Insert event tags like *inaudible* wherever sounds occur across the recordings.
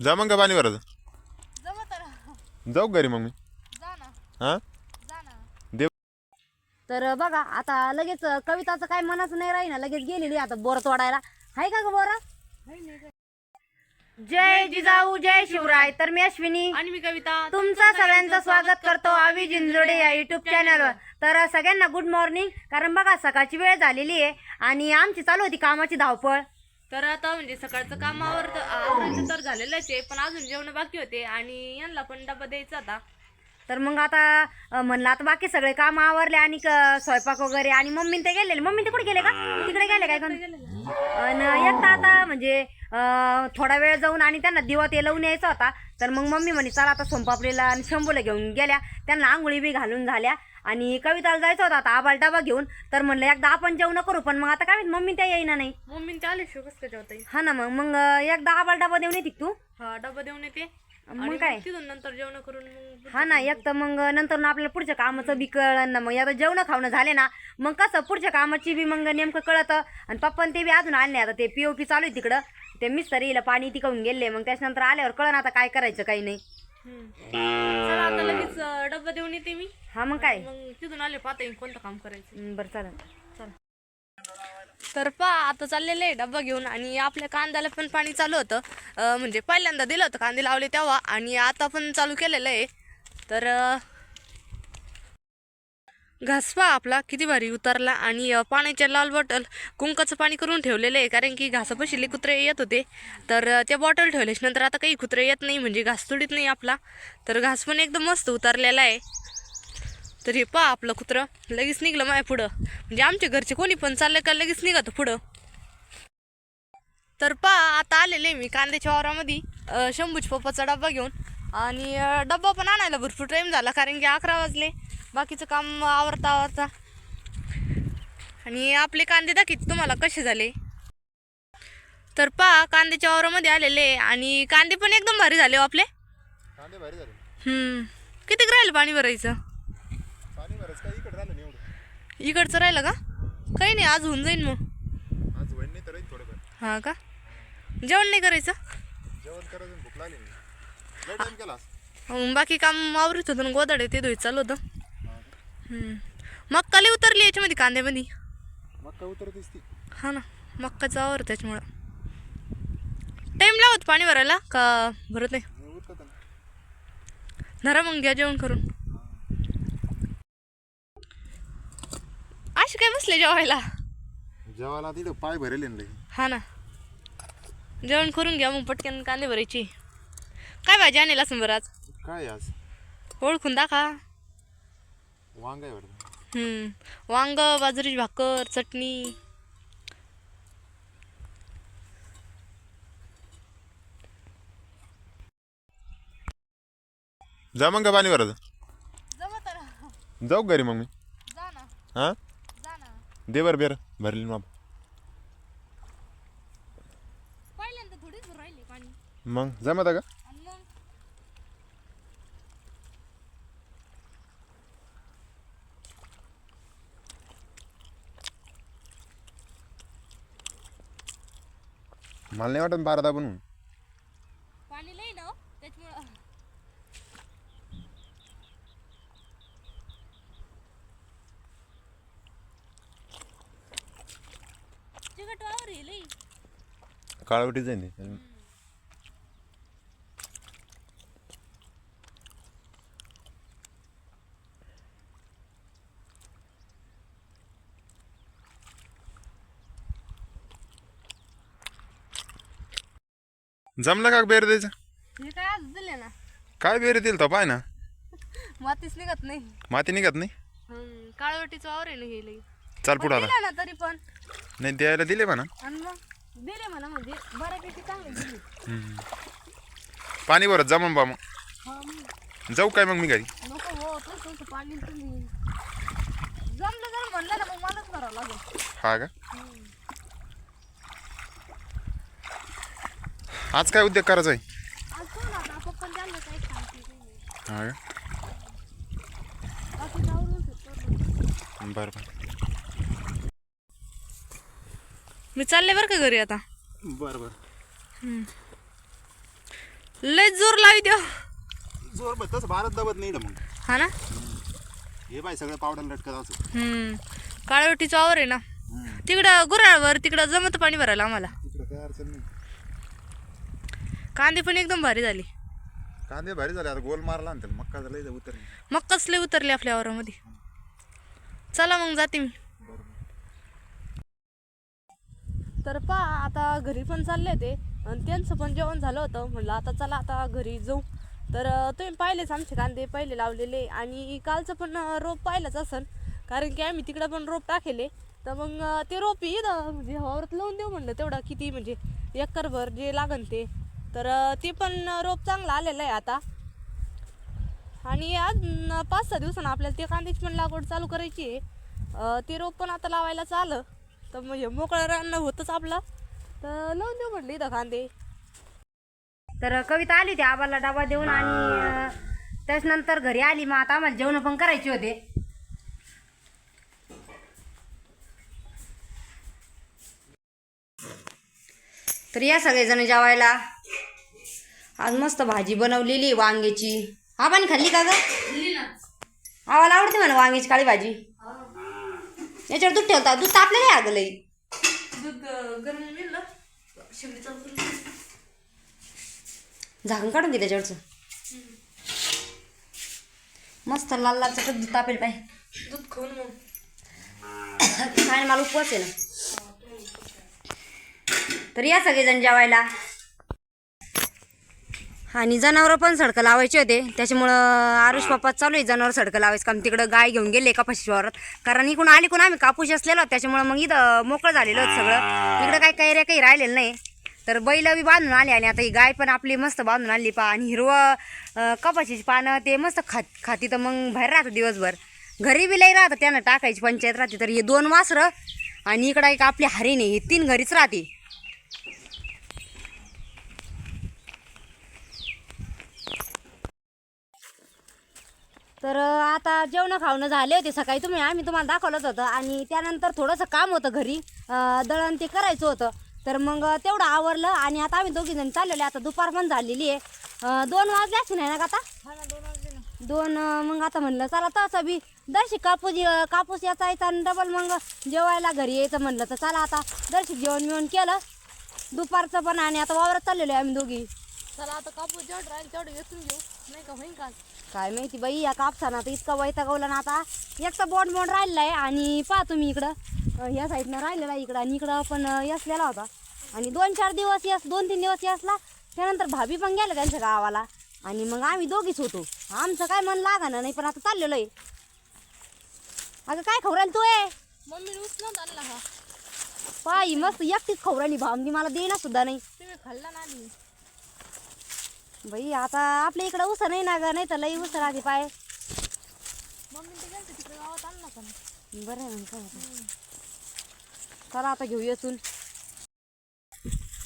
जा मग का पाणी भरायचं जाऊ घरी मग मी? जा ना. हां? जा ना. देव तर बघा आता लगेच कविताचं काय मनाचं नाही राही ना लगेच गेलेली आता बोर तोडायला. हाय का ग बोरा? जय जिजाऊ जय शिवराय. तर मी अश्विनी. आणि मी कविता. तुमचं सगळ्यांचं स्वागत करतो आवी जिंजोडे या युट्यूब चॅनलवर तर सगळ्यांना गुड मॉर्निंग कारण बघा सकाळची वेळ झालेली आहे आणि आमची चालू होती कामाची धावपळ. तर आता म्हणजे सकाळचं कामावर तर आवरायचं तर झालेलंच आहे पण अजून जेवण बाकी होते आणि यांना पण डबा द्यायचा आता तर मग आता म्हणलं आता बाकी सगळे काम आवरले आणि क- स्वयंपाक वगैरे आणि मम्मी ते गेलेले. मम्मी ते कुठे गेले का? तिकडे गेले काय आणि एकदा आता म्हणजे थोडा वेळ जाऊन आणि त्यांना दिवा ते लावून यायचा होता. तर मग मम्मी म्हणे चला आता सोनपापडीला आणि शंभूला घेऊन गेल्या. त्यांना आंघोळी बी घालून झाल्या. आणि कविताला जायचं होतं आता आबाल डबा घेऊन. तर म्हणलं एकदा आपण जेवण करू पण मग आता काय माहीत मम्मी त्या येईना नाही. मम्मी ते आले शोकच का जेवता येईल? हा ना मग मग एकदा आबाल डबा देऊन येते तू? हा डबा देऊन येते. मग काय? तिथून नंतर जेवण करून मग हा ना एक तर मग नंतर ना आपल्याला पुढच्या कामाचं बी कळलं ना मग आता जेवण खावणं झाले ना मग कसं पुढच्या कामाची बी मग नेमकं कळतं. आणि पप्पा ते बी अजून आले नाही आता ते पीओपी चालू आहे तिकडं. ते मिस्तरीला पाणी तिकवून गेले मग त्याच्यानंतर आल्यावर कळलं आता काय करायचं काही नाही. चला आता लगेच अं, डबा देऊन येते मी. हा मग काय? मग तिथून आले पाहता येईल कोणतं काम करायचं. बरं चालेल. तर पा आता चाललेलं आहे डब्बा घेऊन आणि आपल्या कांद्याला पण पाणी चालू होतं. अं, म्हणजे पहिल्यांदा दिलं होतं कांदे लावले तेव्हा आणि आता पण चालू केलेलं आहे. तर अं, घासवा आपला. किती भारी उतरला आणि पाण्याच्या लाल बॉटल कुंकाचं पाणी करून ठेवलेलं आहे कारण की घासापशिले कुत्रे येत होते. तर त्या बॉटल ठेवल्याच्या नंतर आता काही कुत्रे येत नाही म्हणजे घास तुडीत नाही आपला. तर घास पण एकदम मस्त उतरलेला आहे. तर हे पहा आपलं कुत्रं. लगेच निघलं माय पुढं. म्हणजे आमच्या घरचे कोणी पण चाललं का लगेच निघत पुढं. तर पहा आता आलेले मी कांद्याच्या वावरामध्ये. शंभूज पप्पाचा डब्बा घेऊन. आणि डब्बा पण आणायला भरपूर टाईम झाला कारण की अकरा वाजले. बाकीचं काम आवरता आवरता. आणि आपले कांदे दाखीत तुम्हाला कसे झाले. तर पहा कांद्याच्या वावरामध्ये आलेले आणि कांदे पण एकदम भारी झाले हो आपले. कांदे भारी झाले. हम्म. किती राहील पाणी भरायचं? पाणी भरायचं काय? इकडे राहिलं नाही इकडचं राहिलं का? काही नाही आज होऊन जाईन मग. आज नाही तर थोडंफार हा का? जेवण नाही करायचं? जेवण करायचं भूक लागली केला बाकी काम आवरीत होतं गोदाडे ते धुईत चालू होतं. मक्का लई उतरली याच्यामध्ये कांद्यामध्ये. मग काय उतरतीस ती. हा ना मक्काचं आवर त्याच्यामुळं. टाईम लावत पाणी भरायला? का भरत नाही? उतरत धरा मग घ्या जेवण करून. असे काय बसले जेवायला? जेवायला तिथं पाय भरेल. हा ना. जेवण करून घ्या मग पटकन कांदे भरायची. काय भाजी आणेल असं बरं आज? काय आज? ओळखून दाखा वांग आहे वाटतं. हम्म. वांग बाजरीची भाकर चटणी. जा मग का पाणी तर जाऊ घरी मग मी? जा ना. हां? जा ना. दे बरं बेर भरली माप. पहिल्यांदा थोडीच राहिली पाणी. मग जमत का आणि मग मला नाही वाटत बारा दा बनवून पाणी लई ना हो, त्याच्यामुळं. चिकट वावर आहे लई. काळवटी जाईन ते. जमलं का बेर द्यायचं? हे काय आज दिले ना. काय बेर दिल तो पाय ना? मातीच निघत नाही. माती निघत नाही? हम्म, काळवटीचं वावर आहे ना हे लई. चाल पुढं आता. दिला ना तरी पण. नाही द्यायला दिले म्हणा. आणि मग दिले म्हणा म्हणजे बऱ्यापैकी चांगले दिले. पाणी भरत जमन बा मग. हा मग. जाऊ काय मग मी घरी? नको हो पाणी तुम्ही. जमलं जर म्हणलं ना मग मलाच करावं लागेल. हा का? आज काय उद्योग करायचा आहे. हा का? बरं बरं. मी चालले बरं का घरी आता? बरं बरं. लय जोर लावी द्या जोर बघ तसं भारत दबत नाही ना मग. हा ना? हे बाय सगळं पावडर लटकत असं. हम्म. काळवटीचं आवर आहे ना? तिकडं गुराळवर तिकडं जमत पाणी भरायला आम्हाला. तिकडं काय अडचण नाही. कांदे पण एकदम भारी झाले. कांदे भारी झाले आता गोल मारला ना त्याला मक्का झाला इथं उतर मग कसले उतरले आपल्या वावरामध्ये? चला मग जाते मी. तर पा आता घरी पण चालले ते. आणि त्यांचं पण जेवण झालं होतं. म्हणलं आता चला आता घरी जाऊ. तर अं, तुम्ही पाहिलेच आमचे कांदे पहिले लावलेले. आणि कालचं पण अं, रोप पाहिलंच असन. कारण की आम्ही तिकडं पण रोप टाकेले. तर मग अं, ते रोप इथं म्हणजे वावरात लावून देऊ म्हणलं तेवढं किती म्हणजे एकरभर जे लागन ते. तर ती पण रोप चांगलं आलेलं आहे आता. आणि आज पाच सहा दिवसानं आपल्याला ते कांद्याची पण लागवड चालू करायची आहे. ती ते रोप पण आता लावायला चालं तर म्हणजे मोकळं रान होतंच आपलं. तर लावून देऊ म्हटलं इथं कांदे. तर कविता आली होती आबाला डबा देऊन आणि त्याच्यानंतर घरी आली. मग आता आम्हाला जेवण पण करायचे होते. तर या सगळेजण जेवायला. आज मस्त भाजी बनवलेली वांग्याची. आबाने खाल्ली का ग? आवाला आवडते म्हणा वांग्याची काळी भाजी. याच्यावर दूध ठेवता? दूध तापलं नाही लई. झाकण काढून घे त्याच्यावरचं. मस्त लाल लाल चटक दूध तापेल पाहिजे दूध खाऊन मग. *coughs* मला उपवास आहे ना. तर या सगळेजण जेवायला. आणि जनावरं पण सडकं लावायचे होते. त्याच्यामुळं आरुष पप्पा चालू आहे जनावर सडकं लावायचं. कारण तिकडं गाय घेऊन गेले कापाशी वावरात कारण इकडून आली कोण आम्ही? कापूस असलेलो. त्याच्यामुळं मग इथं मोकळं झालेलं होतं सगळं. इकडं काय काही रे काही राहिलेलं नाही. तर बैल बी बांधून आले आणि आता ही गाय पण आपली मस्त बांधून आणली पा. आणि हिरवं कपाशीची पानं ते मस्त खात खाती. तर मग बाहेर राहतं दिवसभर. घरी बी लई राहतं. त्यानं टाकायची पंचायत राहते. तर हे दोन वासरं. आणि इकडं एक आपली हरिणी. हे तीन घरीच राहते. तर आता जेवण खावणं झाले होते सकाळी तुम्ही आम्ही तुम्हाला दाखवलंच होतं. आणि त्यानंतर थोडंसं काम होतं घरी. दळण ते करायचं होतं. तर मग तेवढं आवरलं आणि आता आम्ही दोघी जण चाललेले आता दुपार पण झालेली आहे. दोन वाजले असते नाही ना का आता दोन मग आता म्हणलं चला तसं बी दर्शिक कापूस कापूस याचा यायचा आणि डबल मग जेवायला घरी यायचं म्हणलं तर चला आता दर्शिक जेवण मिळून केलं. दुपारचं पण आणि आता वावरात चाललेलो आहे आम्ही दोघी. चला आता कापूस जेवढं राहील तेवढं वेचून घेऊ. नाही का होईन का? काय माहिती बाई या कापसानं आता इतका वैतागवला ना आता. एक तर बोंड बोंड राहिलेला आहे आणि पहा तुम्ही इकडं. अं, ह्या साईडनं राहिलेला आहे इकडं आणि इकडं पण अं, यसलेला होता. आणि दोन चार दिवस यस दोन तीन दिवस यसला. त्यानंतर भाभी पण गेल्या त्यांच्या गावाला. आणि मग आम्ही दोघीच होतो. आमचं काय मन लागाना नाही पण आता चाललेलो आहे. अगं काय खवरायला तू आहे? मम्मीने उचलून आणला हा. पाई मस्त एकटीच खवराली भामनी मला देईना सुद्धा नाही. तुम्ही खाल्ला ना आधी. बाई आता आपल्या इकडं उस नाही ना ग नाही तर लई उस राहते पाय. मम्मी ते गेलं तिकडे गावात आणला का नाही? बरं आहे आता. चला आता घेऊ येसून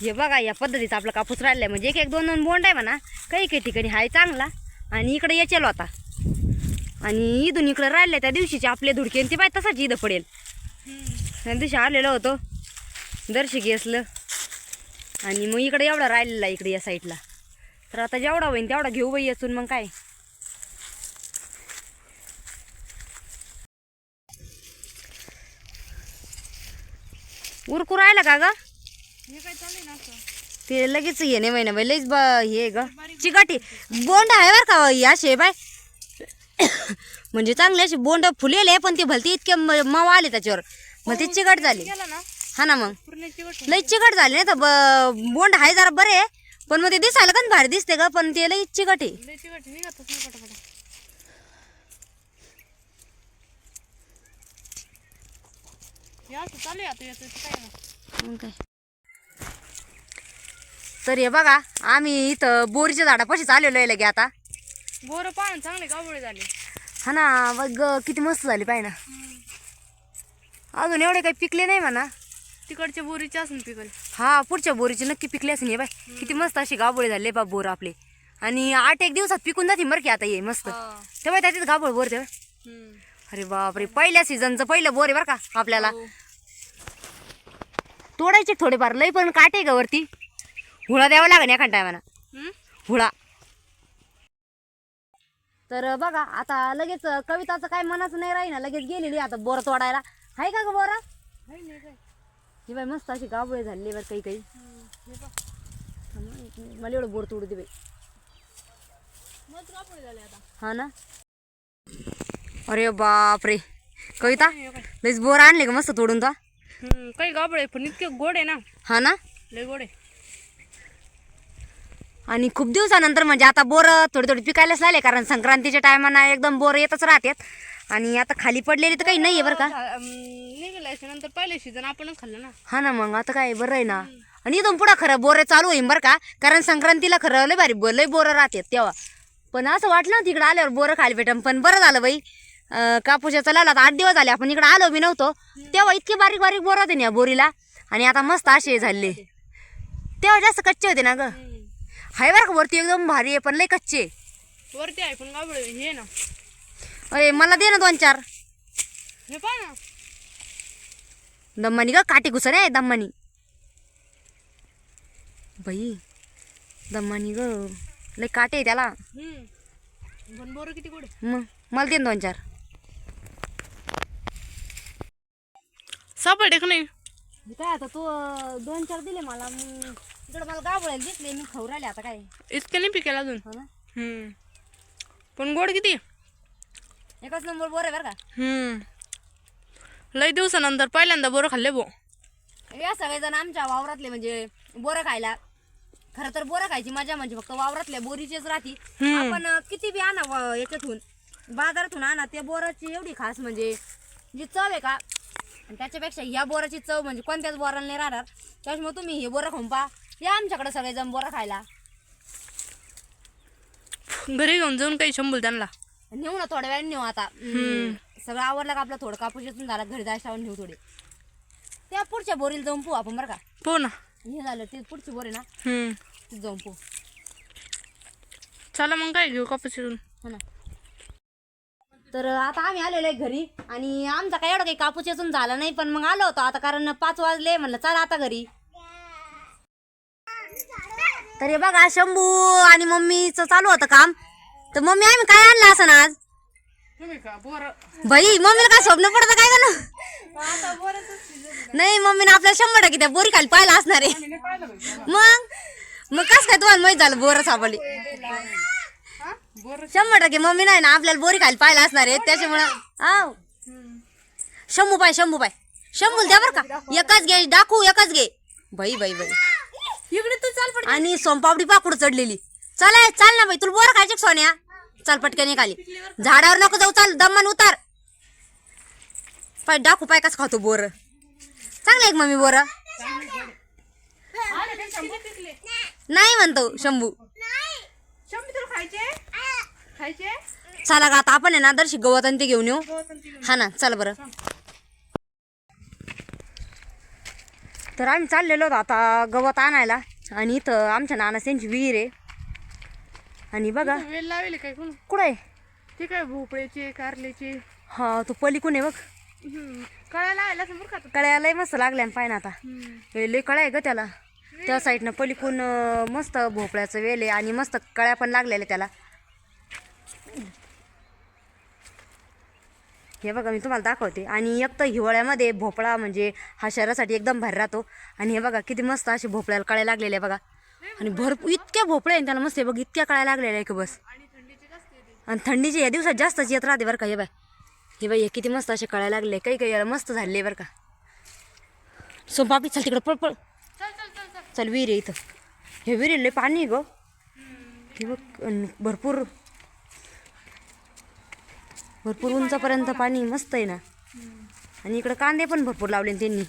हे बघा या पद्धतीचा आपला कापूस राहिलाय. म्हणजे एक एक दोन दोन बोंड आहे म्हणा. काही काही ठिकाणी हाय चांगला. आणि इकडे याचेल होता आणि इथून इकडे राहिले त्या दिवशीचे आपले धुडके ते बाय तसाच इथं पडेल. त्या दिवशी आलेलो होतो. दर्शक असलं आणि मग इकडे एवढा राहिलेला इकडे या साईडला तर आता जेवढा होईन तेवढा घेऊ बाई येसून मग काय? उरकू राहिला का ग? हे ना ते लगेच ये नाही महिना बाई लईच ब हे ग. चिकाटी बोंड आहे बरं का ही असे बाय म्हणजे चांगले असे बोंड फुलेले पण ते भलते इतके मऊ आले त्याच्यावर. मग ते चिकट झाले. ना? हा ना मग. लई चिकट झाले नाही तर ब- बोंड आहे जरा बरे. पण मग ते दिसायला पण भारी दिसते ग? पण ते लई चिकट आहे. निघतच नाही पटापटा. काय तर हे बघा आम्ही इथं बोरीच्या झाडापाशीच आलेलो आहे लगे आता. बोरं पाहून चांगले गावळे झाले. हा ना बघ किती मस्त झाली पाहिजे ना अजून एवढे काही पिकले नाही म्हणा. तिकडच्या बोरीचे असून पिकल. हा पुढच्या बोरीचे नक्की पिकले असेल हे बाय. किती मस्त अशी गाबोळे झाले बा बोर आपले. आणि आठ एक दिवसात पिकून जाते बरं की आता ये मस्त. हा. तेव्हा त्याच्यात गाबोळ बोर तेव्हा. अरे बापरे पहिल्या सीझनचं पहिलं बोर आहे बरं का आपल्याला. हो. तोडायचे थोडेफार लई पण काटे का वरती. हुळा द्यावा लागेल एखाद टायमाला? हुळा. तर बघा आता लगेच कविताचं काय मनाचं नाही राही ना लगेच गेलेली आता बोर तोडायला. आहे का ग बोर? ही बाई मस्त अशी गावळे झाली बरं काही काही. मला एवढं बोर तोडू दे बाई. हा ना? अरे बापरे. कविता लईच बोर आणले का मस्त तोडून तो? काही गाबळे पण इतके गोड आहे ना. हा ना? लय गोड आहे. आणि खूप दिवसानंतर म्हणजे आता बोर थोडी थोडी पिकायलाच लागले कारण संक्रांतीच्या टायमाना एकदम बोर येतच राहतात. आणि आता खाली पडलेली तर काही नाही आहे बरं का? निघाल्याच्या नंतर सीझन आपणच खाल्लं ना. हा ना मग आता काय बरं आहे ना. आणि इथून पुढं खरं बोर चालू होईन बरं का कारण संक्रांतीला खरं लय भारी ब- लय बोरं राहतात तेव्हा. पण असं वाटलं ना तिकडं आल्यावर बोरं खाली भेटम पण बरं झालं बाई. अं, कापूसाचा लावला आता आठ दिवस झाले आपण इकडे आलो बी नव्हतो. तेव्हा इतके बारीक बारीक बोर होते ना या बोरीला आणि आता मस्त असे झाले. तेव्हा जास्त कच्चे होते ना ग. हाय बरं का वरती एकदम भारी आहे पण लय कच्चे. आहे. वरती आहे पण हे ना. अरे मला दे ना दोन चार. हे पहा ना. दम्मानी ग काठी घुसर आहे दम्मानी. बाई दम्मानी ग लय काटे आहे त्याला. बोर किती गोड मग मला दे दोन चार. सापडे का नाही? काय आता तू दोन चार दिले मला इकडे मला गावळायला दिसले मी खाऊ राहिले आता काय. इतके नाही पिकेल अजून? हो ना? हम्म. पण गोड किती? एकच नंबर बोर आहे बरं का? हम्म. लय दिवसानंतर पहिल्यांदा बोरं खाल्ले भो या सगळेजण आमच्या वावरातले म्हणजे बोरं खायला. खरं तर बोरं खायची मजा म्हणजे फक्त वावरातल्या बोरीचीच राहती. आपण किती बी आणा व- याच्यातून बाजारातून आणा त्या बोराची एवढी खास म्हणजे जी चव आहे का आणि त्याच्यापेक्षा ह्या बोराची चव म्हणजे कोणत्याच बोराला नाही राहणार. त्याच्यामुळे तुम्ही हे बोरं खाऊन पहा. या आमच्याकडे सगळेजण बोरं खायला. घरी घेऊन जाऊन काही शंभूल त्यांना. नेऊ ना थोड्या वेळाने नेऊ आता. हम्म. सगळं आवडलं का आपलं थोडं कापूस येथून झाला घरी जायला नेऊ थोडे. त्या पुढच्या बोरीला जाऊन पोहू आपण बरं का. हो ना. हे झालं ते पुढची बोर आहे ना. हम्म. तिथे जाऊन पोहू. चला मग काय घेऊ कापूस इथून हो ना. तर आता आम्ही आलेलो आहे घरी आणि आमचा काय एवढं काही कापूस याचून झाला नाही पण मग आलो होतो. आता कारण पाच वाजले म्हणलं चला आता घरी. तर हे बघा शंभू आणि मम्मीचं चालू होतं काम. तर मम्मी आम्ही काय आणलं असं आज? तुम्ही का? बोर. बाई मम्मीला काय स्वप्न पडतं काय का नाही मम्मीने आपल्याला शंभर टक्के त्या बोरी खाली पाहिलं असणार आहे. मग? मग कस काय तुम्हाला माहीत झालं बोर सापडली? शंभर टक्के मम्मी नाही ना आपल्याला बोरी खाली पाहिलं असणार आहे. त्याच्यामुळं आव. शंभू पाय शंभू पाय. शंभू द्या बरं का. एकच घे दाखवू एकच घे. बाई बाई बाई. इकडे तू चाल पड आणि सोमपापडी पाकुड चढलेली. चल चाल ना बाई तुला बोर खायचे का सोन्या? चल पटकन खाली झाडावर नको जाऊ चाल दमन उतार. पाय डाकू पाय कस खातो बोर. चांगलं एक मम्मी बोर. नाही म्हणतो शंभू. चला का आता आपण आहे ना दर्शी गवत आणि ते घेऊन येऊ हा ना चल बरं. तर आम्ही चाललेलो होतो आता गवत आणायला. आणि इथं आमच्या नाना त्यांची विहीर आहे. आणि बघा. वेल लावेल काय कोण? कुठं आहे? ते काय भोपळ्याचे कारल्याचे? हा तो पलीकून आहे बघ. कळायला आला समोर लय मस्त लागल्या पाय ना आता. हे लय कळ्या आहे ग त्याला. त्या साईडनं पलीकून मस्त भोपळ्याचं वेल आहे आणि मस्त कळ्या पण लागलेल्या त्याला. हे बघा मी तुम्हाला दाखवते. आणि एक तर हिवाळ्यामध्ये भोपळा म्हणजे हा शरीरासाठी एकदम भारी राहतो. आणि हे बघा किती मस्त असे भोपळ्याला कळ्या लागलेल्या आहे बघा. आणि भरपूर इतक्या भोपळ्या आहे त्याला मस्त बघ इतक्या कळायला लागलेल्या आहे की बस. आणि थंडीची या दिवसात जास्तच येत राहते बरं का हे बाय. हे बाई हे किती मस्त असे कळायला लागले काही काही याला मस्त झाले बरं का. सोमपापी चल तिकडं पळ पळ. चल विहीर आहे इथं. हे विहीर लय पाणी आहे ग. हे बघ भरपूर भरपूर उंचापर्यंत पाणी मस्त आहे ना. आणि इकडं कांदे पण भरपूर लावले त्यांनी.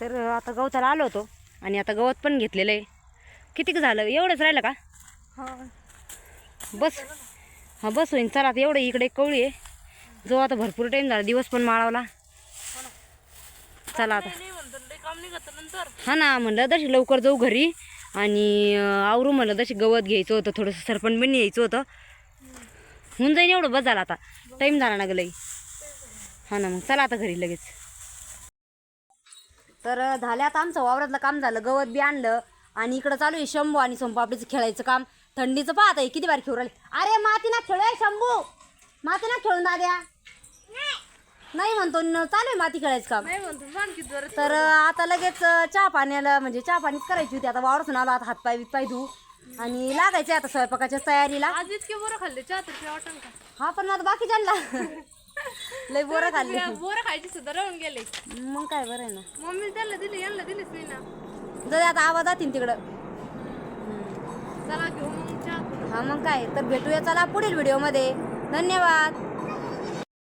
तर आता गवताला आलो होतो आणि आता गवत पण घेतलेलं आहे. किती झालं? एवढंच राहिलं का? बस. हा बस होईन. चला आता एवढं इकडे कवळी आहे. जो आता भरपूर टाईम झाला दिवस पण माळवला. चला आता. हा ना म्हणलं तशी लवकर जाऊ घरी आणि आवरू म्हणलं तशी गवत घ्यायचं होतं थोडंसं सरपण पण यायचं होतं. होऊन जाईन एवढं बस झाला आता. टाईम झाला ना ग लई. हा ना मग चला आता घरी लगेच. तर झाले आता आमचं वावरातलं काम झालं. गवत बी आणलं आणि इकडं चालू आहे शंभू आणि सोनपापडीचं खेळायचं काम. थंडीचं पाहत आहे किती बार खेळू राहिले. अरे माती ना खेळूय शंभू. माती ना खेळून दाद्या नाही म्हणतो न चालू आहे माती खेळायचं काम. तर आता लगेच चहा पाण्याला म्हणजे चहा पाणीच करायची होती. आता वावरसून आलो आता हातपाय बितपाय धू आणि लागायचे आता स्वयंपाकाच्या तयारीला. आज इतके बोरं खाल्ले चहा तर पिवा वाटण का? हा पण आता बाकी ज्यांना *laughs* *laughs* लय बोरं खाल्ली. बोरं खायची सुद्धा राहून गेले. मग काय बरं आहे ना. मम्मी त्याला दिली यांना दिलीच नाही ना. जर आता आवाज जातील तिकडं. चला घेऊ मग हा मग काय तर भेटूया चला पुढील व्हिडिओमध्ये धन्यवाद.